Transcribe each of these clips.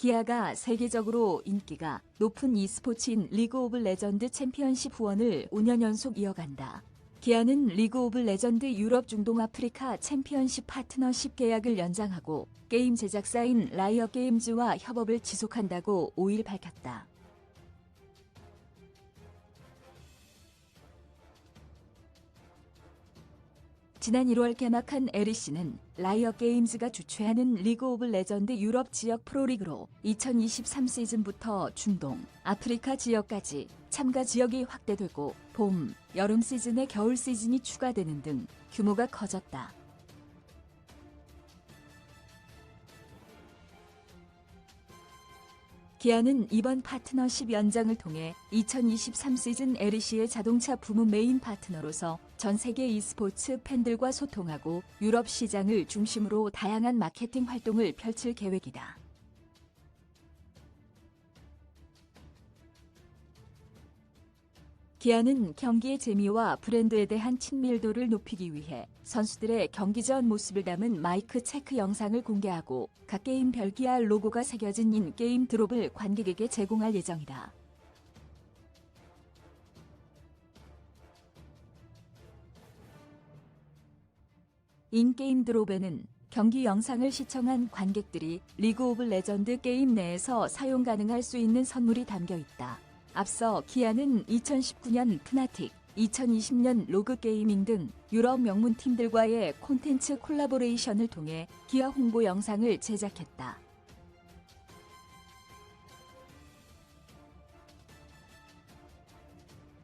기아가 세계적으로 인기가 높은 e스포츠인 리그 오브 레전드 챔피언십 후원을 5년 연속 이어간다. 기아는 리그 오브 레전드 유럽 중동 아프리카 챔피언십 파트너십 계약을 연장하고 게임 제작사인 라이어 게임즈와 협업을 지속한다고 5일 밝혔다. 지난 1월 개막한 에리씨는 라이어 게임즈가 주최하는 리그 오브 레전드 유럽 지역 프로리그로 2023 시즌부터 중동, 아프리카 지역까지 참가 지역이 확대되고 봄, 여름 시즌에 겨울 시즌이 추가되는 등 규모가 커졌다. 기아는 이번 파트너십 연장을 통해 2023 시즌 에리시의 자동차 부문 메인 파트너로서 전 세계 e스포츠 팬들과 소통하고 유럽 시장을 중심으로 다양한 마케팅 활동을 펼칠 계획이다. 기아는 경기의 재미와 브랜드에 대한 친밀도를 높이기 위해 선수들의 경기 전 모습을 담은 마이크 체크 영상을 공개하고 각 게임 별 기아 로고가 새겨진 인게임 드롭을 관객에게 제공할 예정이다. 인게임 드롭에는 경기 영상을 시청한 관객들이 리그 오브 레전드 게임 내에서 사용 가능할 수 있는 선물이 담겨 있다. 앞서 기아는 2019년 프나틱, 2020년 로그 게이밍 등 유럽 명문 팀들과의 콘텐츠 콜라보레이션을 통해 기아 홍보 영상을 제작했다.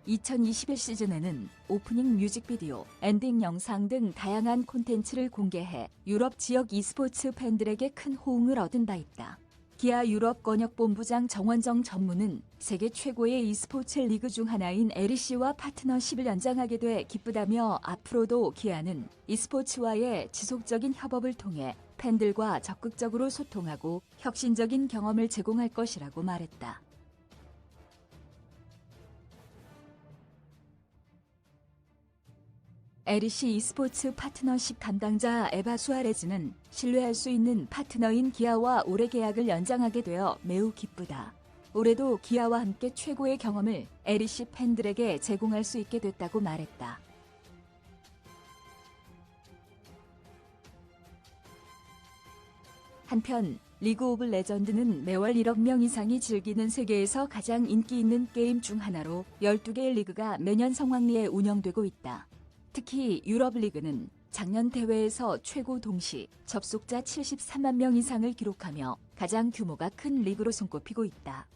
(2021) 시즌에는 오프닝 뮤직비디오, 엔딩 영상 등 다양한 콘텐츠를 공개해 유럽 지역 e스포츠 팬들에게 큰 호응을 얻은 바 있다. 기아 유럽 권역본부장 정원정 전무는 세계 최고의 e스포츠 리그 중 하나인 LEC와 파트너십을 연장하게 돼 기쁘다며 앞으로도 기아는 e스포츠와의 지속적인 협업을 통해 팬들과 적극적으로 소통하고 혁신적인 경험을 제공할 것이라고 말했다. 에리시 e스포츠 파트너십 담당자 에바 수아레즈는 신뢰할 수 있는 파트너인 기아와 올해 계약을 연장하게 되어 매우 기쁘다. 올해도 기아와 함께 최고의 경험을 에리시 팬들에게 제공할 수 있게 됐다고 말했다. 한편 리그 오브 레전드는 매월 1억 명 이상이 즐기는 세계에서 가장 인기 있는 게임 중 하나로 12개의 리그가 매년 성황리에 운영되고 있다. 특히 유럽 리그는 작년 대회에서 최고 동시 접속자 73만 명 이상을 기록하며 가장 규모가 큰 리그로 손꼽히고 있다.